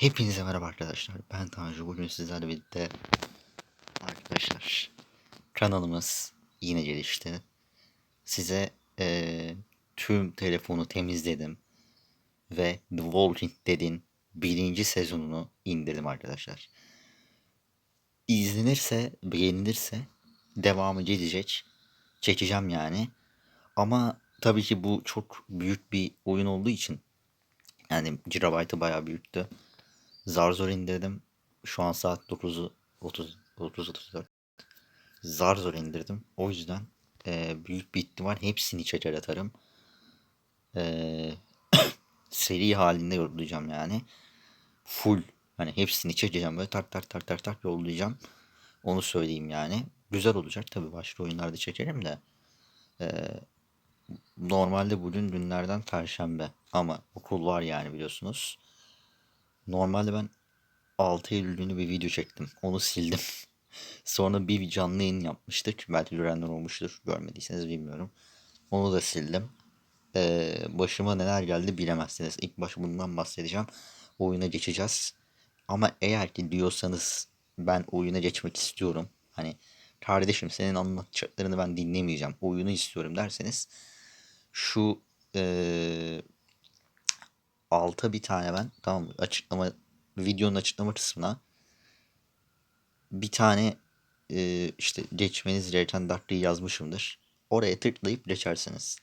Hepinize merhaba arkadaşlar. Ben Tanju. Bugün sizlerle birlikte arkadaşlar kanalımız yine gelişti. Size eee, tüm telefonu temizledim ve The Walking Dead'in birinci sezonunu indirdim arkadaşlar. İzlenirse, beğenilirse devamı gelecek. Çekeceğim yani. Ama tabii ki bu çok büyük bir oyun olduğu için yani gigabyte'ı bayağı büyüktü. Zar zor indirdim. Şu an saat 9'u 30 30 34. Zar zor indirdim. O yüzden e, büyük bir ihtimal hepsini çeker atarım. E, seri halinde yollayacağım yani. Full hani hepsini çekeceğim böyle tak tak tak tak tak yollayacağım. Onu söyleyeyim yani. Güzel olacak tabii başka oyunlarda çekerim de. E, normalde bugün günlerden perşembe ama okul var yani biliyorsunuz. Normalde ben 6 Eylül günü bir video çektim. Onu sildim. Sonra bir canlı yayın yapmıştık. Belki görenler olmuştur. Görmediyseniz bilmiyorum. Onu da sildim. Ee, başıma neler geldi bilemezsiniz. İlk baş bundan bahsedeceğim. Oyuna geçeceğiz. Ama eğer ki diyorsanız ben oyuna geçmek istiyorum. Hani kardeşim senin anlatacaklarını ben dinlemeyeceğim. Oyunu istiyorum derseniz şu ee, alta bir tane ben tamam açıklama videonun açıklama kısmına bir tane e, işte geçmeniz gereken dakikayı yazmışımdır. Oraya tıklayıp geçersiniz.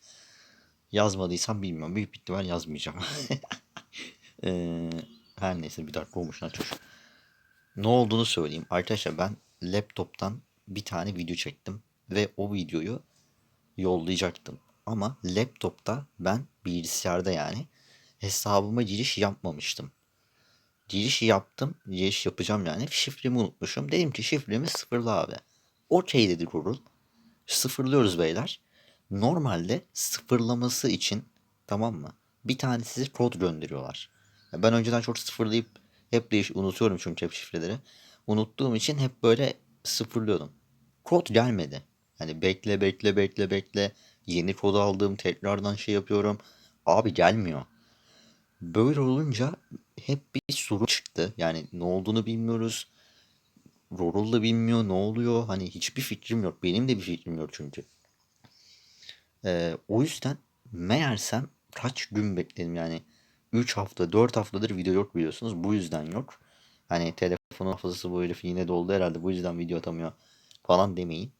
Yazmadıysam bilmiyorum. Büyük ihtimal yazmayacağım. E, her neyse bir dakika olmuş açmış. Ne olduğunu söyleyeyim. Arkadaşlar ben laptoptan bir tane video çektim. Ve o videoyu yollayacaktım. Ama laptopta ben bilgisayarda yani hesabıma giriş yapmamıştım. Giriş yaptım. Giriş yapacağım yani. Şifremi unutmuşum. Dedim ki şifremi sıfırla abi. Okey dedi Google. Sıfırlıyoruz beyler. Normalde sıfırlaması için tamam mı? Bir tane size kod gönderiyorlar. Ben önceden çok sıfırlayıp hep değiş unutuyorum çünkü hep şifreleri. Unuttuğum için hep böyle sıfırlıyordum. Kod gelmedi. Hani bekle bekle bekle bekle. Yeni kod aldım tekrardan şey yapıyorum. Abi gelmiyor. Böyle olunca hep bir sorun çıktı. Yani ne olduğunu bilmiyoruz. Rorol da bilmiyor ne oluyor. Hani hiçbir fikrim yok. Benim de bir fikrim yok çünkü. Ee, o yüzden meğersem kaç gün bekledim yani. 3 hafta 4 haftadır video yok biliyorsunuz. Bu yüzden yok. Hani telefonun hafızası bu herif yine doldu herhalde. Bu yüzden video atamıyor falan demeyin.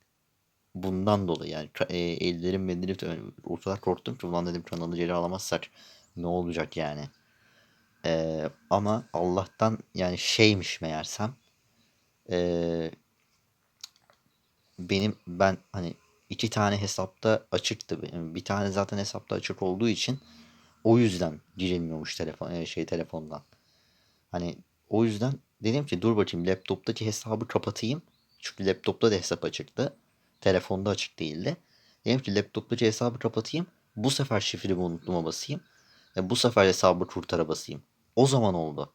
Bundan dolayı yani e, ellerim ellerim o kadar korktum ki ulan dedim kanalı geri alamazsak ne olacak yani. Ee, ama Allah'tan yani şeymiş meğersem ee, benim ben hani iki tane hesapta açıktı. Bir tane zaten hesapta açık olduğu için o yüzden girilmiyormuş telefon e, şey telefondan. Hani o yüzden dedim ki dur bakayım laptoptaki hesabı kapatayım. Çünkü laptopta da hesap açıktı. Telefonda açık değildi. Dedim ki laptoptaki hesabı kapatayım. Bu sefer şifremi unuttuğuma basayım. E, bu sefer hesabı kurtara basayım. O zaman oldu.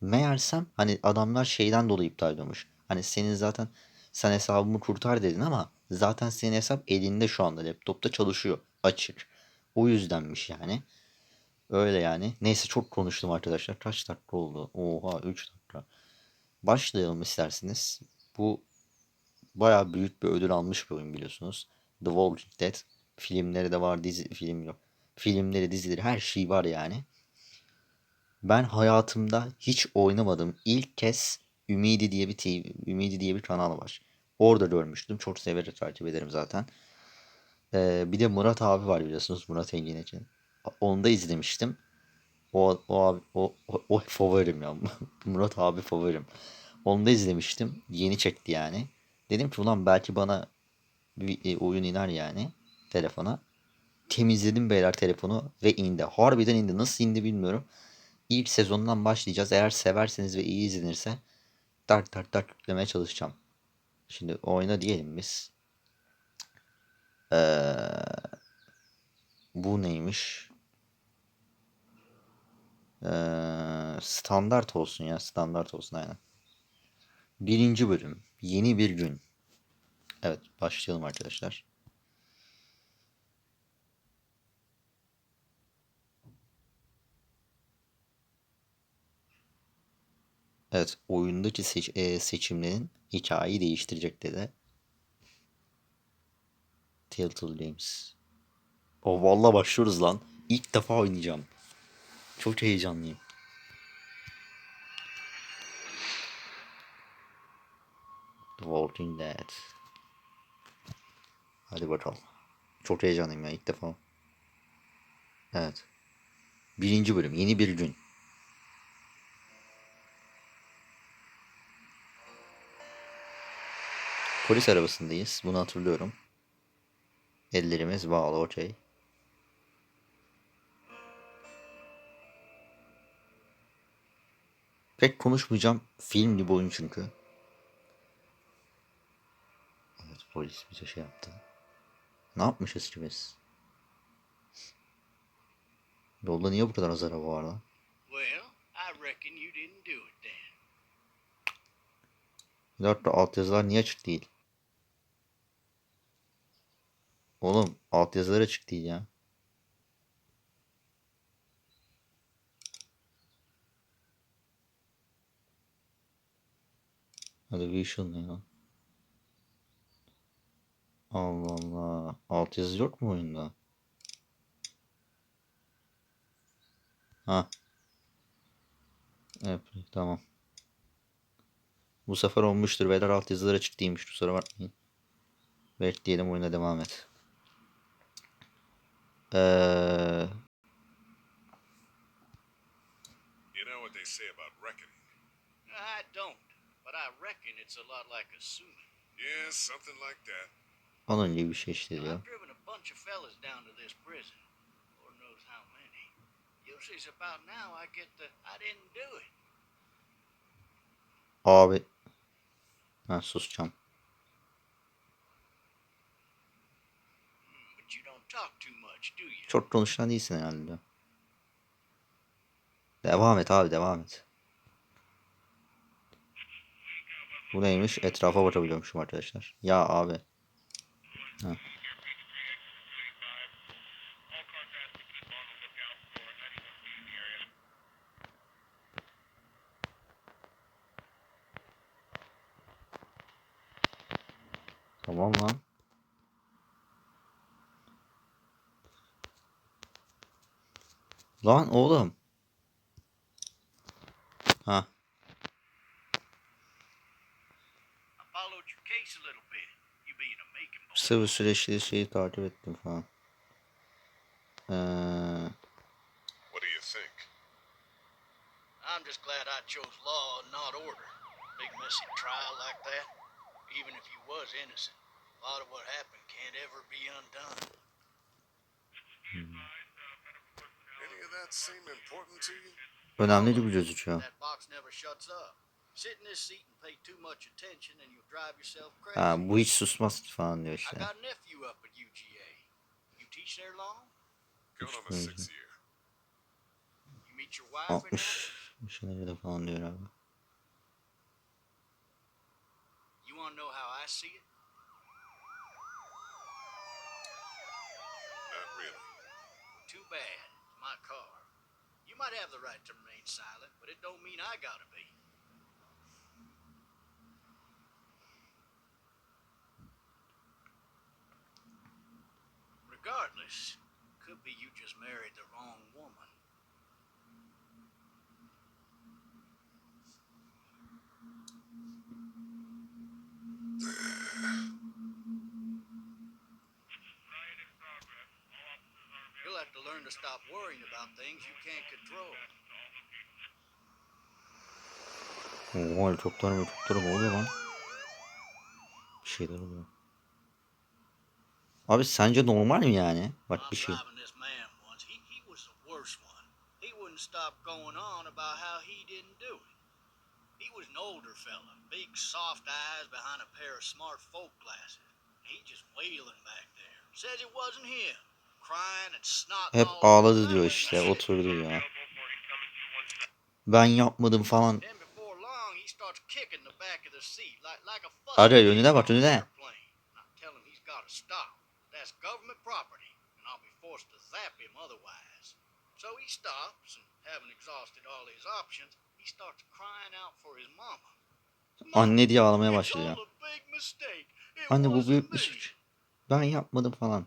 Meğersem hani adamlar şeyden dolayı iptal ediyormuş. Hani senin zaten sen hesabımı kurtar dedin ama zaten senin hesap elinde şu anda laptopta çalışıyor. Açık. O yüzdenmiş yani. Öyle yani. Neyse çok konuştum arkadaşlar. Kaç dakika oldu? Oha 3 dakika. Başlayalım isterseniz. Bu bayağı büyük bir ödül almış bir oyun biliyorsunuz. The Walking Dead. Filmleri de var, dizi film yok. Filmleri, dizileri her şey var yani. Ben hayatımda hiç oynamadım. İlk kez Ümidi diye bir TV, Ümidi diye bir kanal var. Orada görmüştüm. Çok severek takip ederim zaten. Ee, bir de Murat abi var biliyorsunuz. Murat Engin'in. Onu da izlemiştim. O, o abi o, o, o favorim ya. Murat abi favorim. Onu da izlemiştim. Yeni çekti yani. Dedim ki ulan belki bana bir e, oyun iner yani telefona. Temizledim beyler telefonu ve indi. Harbiden indi. Nasıl indi bilmiyorum. İlk sezondan başlayacağız. Eğer severseniz ve iyi izlenirse tak tak tak yüklemeye çalışacağım. Şimdi oyna diyelim biz. Ee, bu neymiş? Ee, standart olsun ya. Standart olsun aynen. Birinci bölüm. Yeni bir gün. Evet başlayalım arkadaşlar. Evet, oyundaki seç- e, seçimlerin hikayeyi değiştirecek dedi. Telltale Games. O valla başlıyoruz lan. İlk defa oynayacağım. Çok heyecanlıyım. The Walking Dead. Hadi bakalım. Çok heyecanlıyım ya ilk defa. Evet. Birinci bölüm. Yeni bir gün. Polis arabasındayız. Bunu hatırlıyorum. Ellerimiz bağlı okey. Pek konuşmayacağım. Film gibi oyun çünkü. Evet polis bize şey yaptı. Ne yapmışız ki biz? Yolda niye bu kadar az araba var lan? Well, I reckon you didn't do it then. Bir dakika altyazılar niye açık değil? Oğlum altyazılar açık değil ya. Hadi Visual ne lan? Allah Allah. Altyazı yok mu oyunda? Ha. Evet tamam. Bu sefer olmuştur. Beyler altyazılar açık değilmiş. Kusura bakmayın. Bekleyelim oyuna devam et. Ee, You know what they say about reckoning? I don't, but I reckon it's a lot like a suit. Yeah, something like that. onun gibi bir şey işte diyor. I've driven a bunch of fellas down to this prison. Lord knows how many. Usually it's about now I get the I didn't do it. Abi. Ben susacağım. Çok konuşan değilsin herhalde. Devam et abi devam et. Bu neymiş? Etrafa bakabiliyormuşum arkadaşlar. Ya abi. Ha. Tamam lan. Making boy. Kısa bir süreçte şeyi takip ettim falan. Ee, What do you think? I'm just glad I chose law and not order. Big messy trial like that. Even if you was innocent, a lot of what happened can't ever be undone. Drive yourself crazy. Ha, bu hiç susmaz falan diyor işte. got a nephew up at UGA. You teach there long? Going on my crazy. sixth year. You meet your wife and 60 yaşına da falan diyor abi. You want to know how I see it? Not really. Too bad. My car. Might have the right to remain silent, but it don't mean I gotta be. Regardless, could be you just married the wrong woman. To stop worrying about things you can't control. Oo helikopter helikopter ne oluyor lan? Bir şeyler oluyor. Abi sence normal mi yani? Bak bir şey. stop going on about how he didn't do it. He was an older fella, big soft eyes behind a pair of smart folk glasses. He just wailing back there. Says it wasn't him. Hep ağladı diyor işte oturdu ya. Ben yapmadım falan. Hadi önüne bak önüne. So he stops, and having exhausted all his options, he starts crying out for his mama. Anne diye ağlamaya başlıyor. Anne bu büyük bir me." suç. Ben yapmadım falan.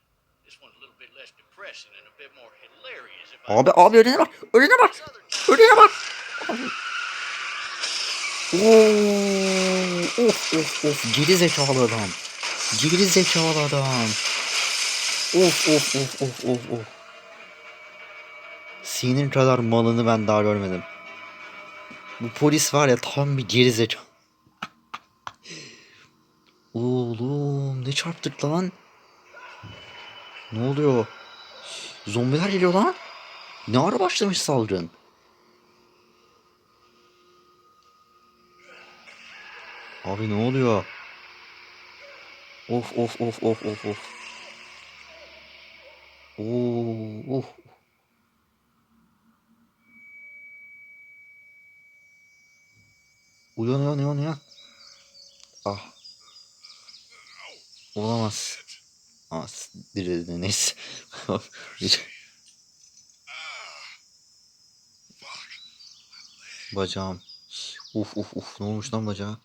Abi abi önüne bak. Önüne bak. Önüne bak. Abi. Oo, of of of geri zekalı adam. Geri zekalı adam. Of of of of of of. Senin kadar malını ben daha görmedim. Bu polis var ya tam bir geri zekalı. Oğlum ne çarptık lan? Ne oluyor? Zombiler geliyor lan. Ne ara başlamış saldırın? Abi ne oluyor? Of of of of of of. Oo, of. Uyan uyan uyan uyan. Ah. Olamaz. Ah, dirildi neyse. Bacağım. Uf uf uf ne olmuş lan bacağa?